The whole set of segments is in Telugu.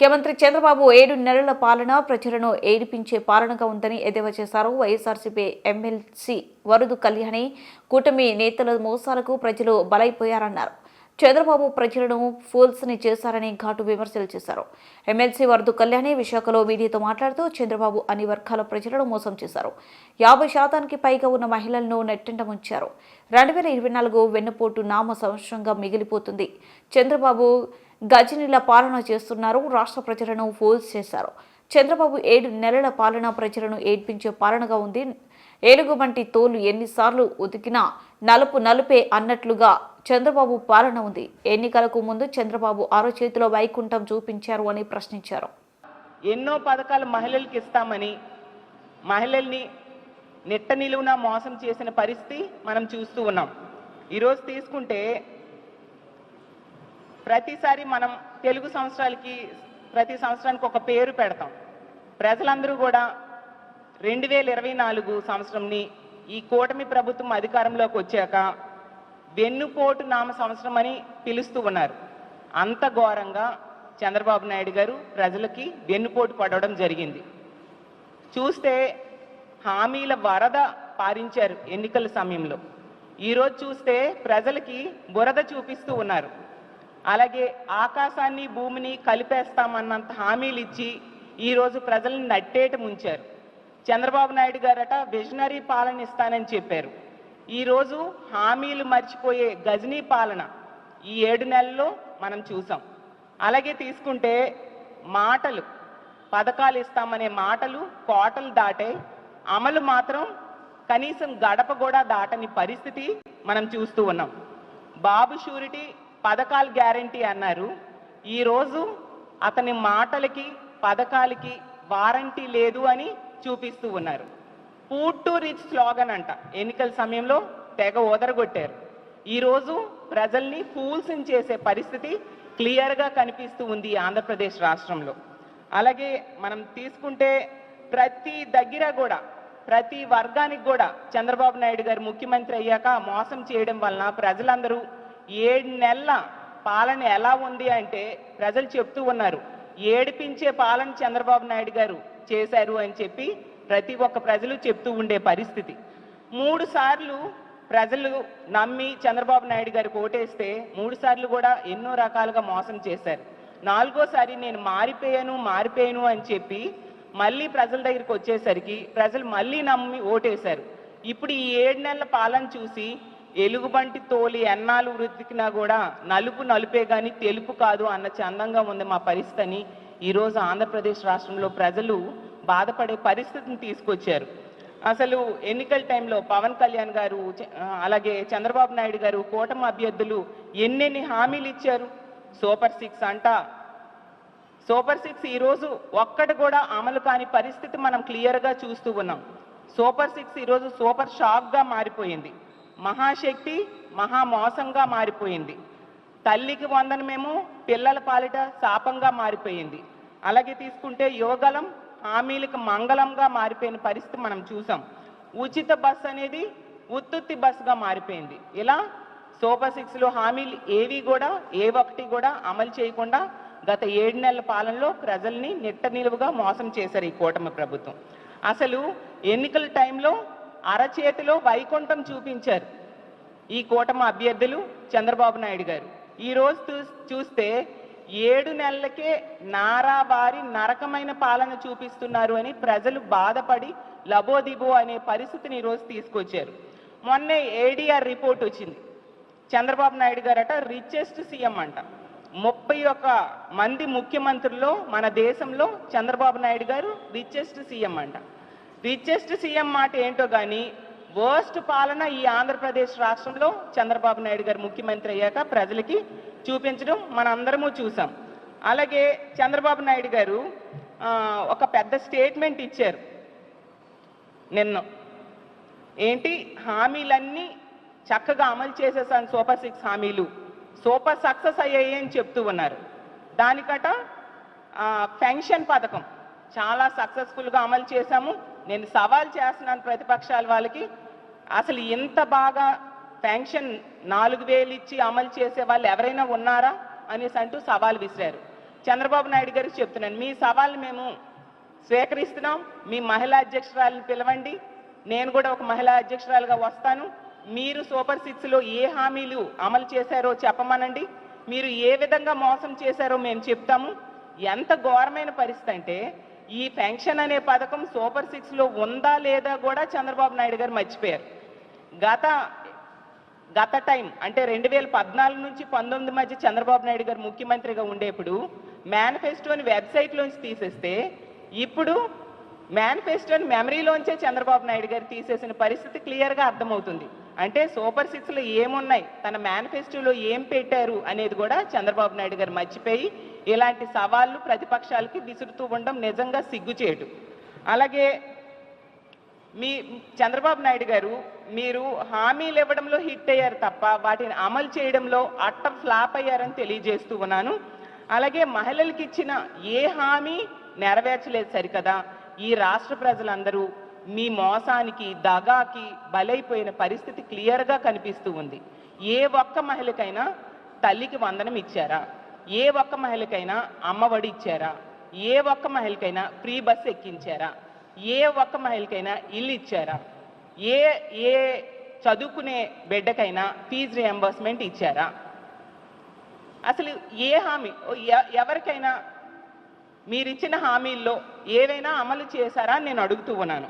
ముఖ్యమంత్రి చంద్రబాబు ఏడు నెలల పాలన ప్రజలను ఏడిపించే పాలనగా ఉందని ఎద్దేవా చేశారు. వైఎస్ఆర్సీపీ ఎమ్మెల్సీ వరుదు కళ్యాణి కూటమి నేతల మోసాలకు ప్రజలు బలైపోయారన్నారు. చంద్రబాబు ప్రజలను ఫూల్స్ని చేశారని ఘాటు విమర్శలు చేశారు. ఎమ్మెల్సీ వరదు కళ్యాణి విశాఖలో మీడియాతో మాట్లాడుతూ చంద్రబాబు అన్ని వర్గాల ప్రజలను మోసం చేశారు. యాభై శాతానికి పైగా ఉన్న మహిళలను నెట్టంట ముంచారు. రెండు వేల ఇరవై నాలుగు వెన్నుపోటు నామ సంవత్సరంగా మిగిలిపోతుంది. చంద్రబాబు గజనీల పాలన చేస్తున్నారు. రాష్ట్ర ప్రజలను ఫూల్స్ చేశారు. చంద్రబాబు ఏడు నెలల పాలన ప్రజలను ఏడ్పించే పాలనగా ఉంది. ఏలుగుబంటి తోలు ఎన్నిసార్లు ఉతికినా నలుపు నలుపే అన్నట్లుగా చంద్రబాబు పాలన ఉంది. ఎన్నికలకు ముందు చంద్రబాబు ఆరో చేతిలో వైకుంఠం చూపించారు అని ప్రశ్నించారు. ఎన్నో పథకాలు మహిళలకు ఇస్తామని మహిళల్ని నెట్ట నిలువున మోసం చేసిన పరిస్థితి మనం చూస్తూ ఉన్నాం. ఈరోజు తీసుకుంటే ప్రతిసారి మనం తెలుగు సంవత్సరాలకి ప్రతి సంవత్సరానికి ఒక పేరు పెడతాం. ప్రజలందరూ కూడా రెండు వేల ఇరవై నాలుగు సంవత్సరంని ఈ కూటమి ప్రభుత్వం అధికారంలోకి వచ్చాక వెన్నుపోటు నామ సంవత్సరం అని పిలుస్తూ ఉన్నారు. అంత ఘోరంగా చంద్రబాబు నాయుడు గారు ప్రజలకి వెన్నుపోటు పడవడం జరిగింది. చూస్తే హామీల వరద పారించారు ఎన్నికల సమయంలో. ఈరోజు చూస్తే ప్రజలకి బురద చూపిస్తూ ఉన్నారు. అలాగే ఆకాశాన్ని భూమిని కలిపేస్తామన్నంత హామీలు ఇచ్చి ఈరోజు ప్రజల్ని నట్టేట ముంచారు. చంద్రబాబు నాయుడు గారట విజనరీ పాలన ఇస్తానని చెప్పారు. ఈరోజు హామీలు మర్చిపోయే గజనీ పాలన ఈ ఏడు నెలల్లో మనం చూసాం. అలాగే తీసుకుంటే మాటలు పథకాలు ఇస్తామనే మాటలు కోటలు దాటే అమలు మాత్రం కనీసం గడప కూడా దాటని పరిస్థితి మనం చూస్తూ ఉన్నాం. బాబు షూరిటీ పథకాలు గ్యారంటీ అన్నారు. ఈరోజు అతని మాటలకి పథకాలకి వారంటీ లేదు అని చూపిస్తూ ఉన్నారు. ఫుడ్ టు రిచ్ స్లోగన్ అంట. ఎన్నికల సమయంలో తెగ ఓదరగొట్టారు. ఈరోజు ప్రజల్ని ఫూల్స్ చేసే పరిస్థితి క్లియర్గా కనిపిస్తూ ఉంది ఆంధ్రప్రదేశ్ రాష్ట్రంలో. అలాగే మనం తీసుకుంటే ప్రతి దగ్గర కూడా ప్రతి వర్గానికి కూడా చంద్రబాబు నాయుడు గారు ముఖ్యమంత్రి అయ్యాక మోసం చేయడం వలన ప్రజలందరూ ఏడు నెలల పాలన ఎలా ఉంది అంటే ప్రజలు చెప్తూ ఉన్నారు. ఏడిపించే పాలన చంద్రబాబు నాయుడు గారు చేశారు అని చెప్పి ప్రతి ఒక్క ప్రజలు చెప్తూ ఉండే పరిస్థితి. మూడు సార్లు ప్రజలు నమ్మి చంద్రబాబు నాయుడు గారికి ఓటేస్తే మూడు సార్లు కూడా ఎన్నో రకాలుగా మోసం చేశారు. నాలుగోసారి నేను మారిపోయాను మారిపోయాను అని చెప్పి మళ్ళీ ప్రజల దగ్గరికి వచ్చేసరికి ప్రజలు మళ్ళీ నమ్మి ఓటేశారు. ఇప్పుడు ఈ ఏడు నెలల పాలన చూసి ఎలుగుబంటి తోలి ఎన్నాళ్ళు వృద్ధికినా కూడా నలుపు నలుపే కానీ తెలుపు కాదు అన్న చందంగా ఉంది మా పరిస్థితి అని ఈరోజు ఆంధ్రప్రదేశ్ రాష్ట్రంలో ప్రజలు బాధపడే పరిస్థితిని తీసుకొచ్చారు. అసలు ఎన్నికల టైంలో పవన్ కళ్యాణ్ గారు అలాగే చంద్రబాబు నాయుడు గారు కూటమి అభ్యర్థులు ఎన్నెన్ని హామీలు ఇచ్చారు? సూపర్ సిక్స్ అంట. సూపర్ సిక్స్ ఈరోజు ఒక్కటి కూడా అమలు కాని పరిస్థితి మనం క్లియర్గా చూస్తూ ఉన్నాం. సూపర్ సిక్స్ ఈరోజు సూపర్ షాక్గా మారిపోయింది. మహాశక్తి మహా మోసంగా మారిపోయింది. తల్లికి వందనమేమో పిల్లల పాలిట శాపంగా మారిపోయింది. అలాగే తీసుకుంటే యోగలం హామీలకు మంగళంగా మారిపోయిన పరిస్థితి మనం చూసాం. ఉచిత బస్ అనేది ఉత్తుత్తి బస్సుగా మారిపోయింది. ఇలా సూపర్ సిక్స్లో హామీలు ఏవి కూడా ఏ ఒక్కటి కూడా అమలు చేయకుండా గత ఏడు నెలల పాలనలో ప్రజల్ని నిట్ట నిలువుగా మోసం చేశారు ఈ కూటమి ప్రభుత్వం. అసలు ఎన్నికల టైంలో అరచేతిలో వైకుంఠం చూపించారు ఈ కూటమి అభ్యర్థులు చంద్రబాబు నాయుడు గారు. ఈ రోజు చూస్తే ఏడు నెలలకే నారావారి నరకమైన పాలన చూపిస్తున్నారు అని ప్రజలు బాధపడి లబోదిబో అనే పరిస్థితిని ఈరోజు తీసుకొచ్చారు. మొన్నే ఏడీఆర్ రిపోర్ట్ వచ్చింది. చంద్రబాబు నాయుడు గారట రిచెస్ట్ సీఎం అంట. ముప్పై ఒక్క మంది ముఖ్యమంత్రుల్లో మన దేశంలో చంద్రబాబు నాయుడు గారు రిచెస్ట్ సీఎం అంట. రిచెస్ట్ సీఎం మాట ఏంటో కానీ వర్స్ట్ పాలన ఈ ఆంధ్రప్రదేశ్ రాష్ట్రంలో చంద్రబాబు నాయుడు గారు ముఖ్యమంత్రి అయ్యాక ప్రజలకి చూపించడం మనందరము చూసాం. అలాగే చంద్రబాబు నాయుడు గారు ఒక పెద్ద స్టేట్మెంట్ ఇచ్చారు. నిన్న. ఏంటి? హామీలన్నీ చక్కగా అమలు చేసేసాను సూపర్ సిక్స్ హామీలు. సూపర్ సక్సెస్ అయ్యాయి అని చెప్తూ ఉన్నారు. దానికట పెన్షన్ పథకం. చాలా సక్సెస్ఫుల్గా అమలు చేశాము. నేను సవాల్ చేస్తున్నాను ప్రతిపక్షాల వాళ్ళకి. అసలు ఇంత బాగా పెన్షన్ నాలుగు వేలు ఇచ్చి అమలు చేసే వాళ్ళు ఎవరైనా ఉన్నారా అనేసి అంటూ సవాల్ విసిరారు. చంద్రబాబు నాయుడు గారికి చెప్తున్నాను మీ సవాల్ని మేము స్వీకరిస్తున్నాం మీ మహిళా అధ్యక్షురాలను పిలవండి నేను కూడా ఒక మహిళా అధ్యక్షురాలుగా వస్తాను మీరు సూపర్ సిక్స్లో ఏ హామీలు అమలు చేశారో చెప్పమనండి మీరు ఏ విధంగా మోసం చేశారో మేము చెప్తాము. ఎంత ఘోరమైన పరిస్థితి అంటే ఈ పెన్షన్ అనే పథకం సూపర్ సిక్స్లో ఉందా లేదా కూడా చంద్రబాబు నాయుడు గారు మర్చిపోయారు. గత గత టైం అంటే రెండు వేల పద్నాలుగు నుంచి పంతొమ్మిది మధ్య చంద్రబాబు నాయుడు గారు ముఖ్యమంత్రిగా ఉండేప్పుడు మేనిఫెస్టోని వెబ్సైట్లోంచి తీసేస్తే ఇప్పుడు మేనిఫెస్టోని మెమరీలోంచే చంద్రబాబు నాయుడు గారు తీసేసిన పరిస్థితి క్లియర్గా అర్థమవుతుంది. అంటే సూపర్ సిక్స్లో ఏమున్నాయి? తన మేనిఫెస్టోలో ఏం పెట్టారు అనేది కూడా చంద్రబాబు నాయుడు గారు మర్చిపోయి ఇలాంటి సవాళ్ళు ప్రతిపక్షాలకి విసురుతూ ఉండడం నిజంగా సిగ్గుచేటు. అలాగే మీ చంద్రబాబు నాయుడు గారు మీరు హామీలు ఇవ్వడంలో హిట్ అయ్యారు తప్ప వాటిని అమలు చేయడంలో అట్ట ఫ్లాప్ అయ్యారని తెలియజేస్తూ ఉన్నాను. అలాగే మహిళలకు ఇచ్చిన ఏ హామీ నెరవేర్చలేదు సరికదా. ఈ రాష్ట్ర ప్రజలందరూ మీ మోసానికి దగాకి బలైపోయిన పరిస్థితి క్లియర్గా కనిపిస్తూ ఉంది. ఏ ఒక్క మహిళకైనా తల్లికి వందనం ఇచ్చారా? ఏ ఒక్క మహిళకైనా అమ్మఒడి ఇచ్చారా? ఏ ఒక్క మహిళకైనా ఫ్రీ బస్ ఎక్కించారా? ఏ ఒక్క మహిళకైనా ఇల్లు ఇచ్చారా? ఏ ఏ చదువుకునే బిడ్డకైనా ఫీజు రియంబర్స్మెంట్ ఇచ్చారా? అసలు ఏ హామీ ఎ- ఎవరికైనా మీరిచ్చిన హామీల్లో ఏవైనా అమలు చేశారా అని నేను అడుగుతూ ఉన్నాను.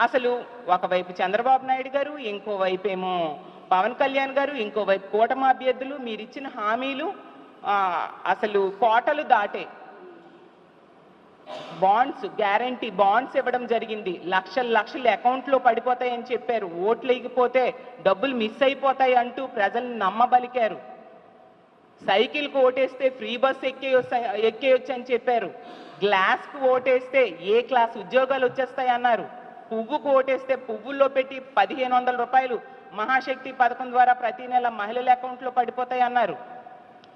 అసలు ఒకవైపు చంద్రబాబు నాయుడు గారు ఇంకోవైపు ఏమో పవన్ కళ్యాణ్ గారు ఇంకోవైపు కూటమి అభ్యర్థులు మీరిచ్చిన హామీలు అసలు కోటలు దాటే బాండ్స్ గ్యారంటీ బాండ్స్ ఇవ్వడం జరిగింది. లక్షల లక్షలు అకౌంట్లో పడిపోతాయని చెప్పారు. ఓట్లు ఇకపోతే డబ్బులు మిస్ అయిపోతాయి అంటూ ప్రజల్ని నమ్మబలికారు. సైకిల్కి ఓటేస్తే ఫ్రీ బస్ ఎక్కే ఎక్కేయొచ్చు అని చెప్పారు. గ్లాస్కు ఓటేస్తే ఏ క్లాస్ ఉద్యోగాలు వచ్చేస్తాయి అన్నారు. పువ్వుకు ఓటేస్తే పువ్వుల్లో పెట్టి పదిహేను వందల రూపాయలు మహాశక్తి పథకం ద్వారా ప్రతి నెల మహిళల అకౌంట్లో పడిపోతాయి అన్నారు.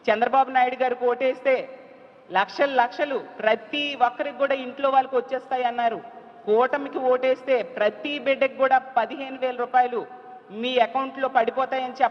చంద్రబాబు నాయుడు గారికి ఓటేస్తే లక్షలు లక్షలు ప్రతి ఒక్కరికి కూడా ఇంట్లో వాళ్ళకి వచ్చేస్తాయి అన్నారు. కూటమికి ఓటేస్తే ప్రతి బిడ్డకి కూడా పదిహేను వేల రూపాయలు మీ అకౌంట్లో పడిపోతాయని చెప్ప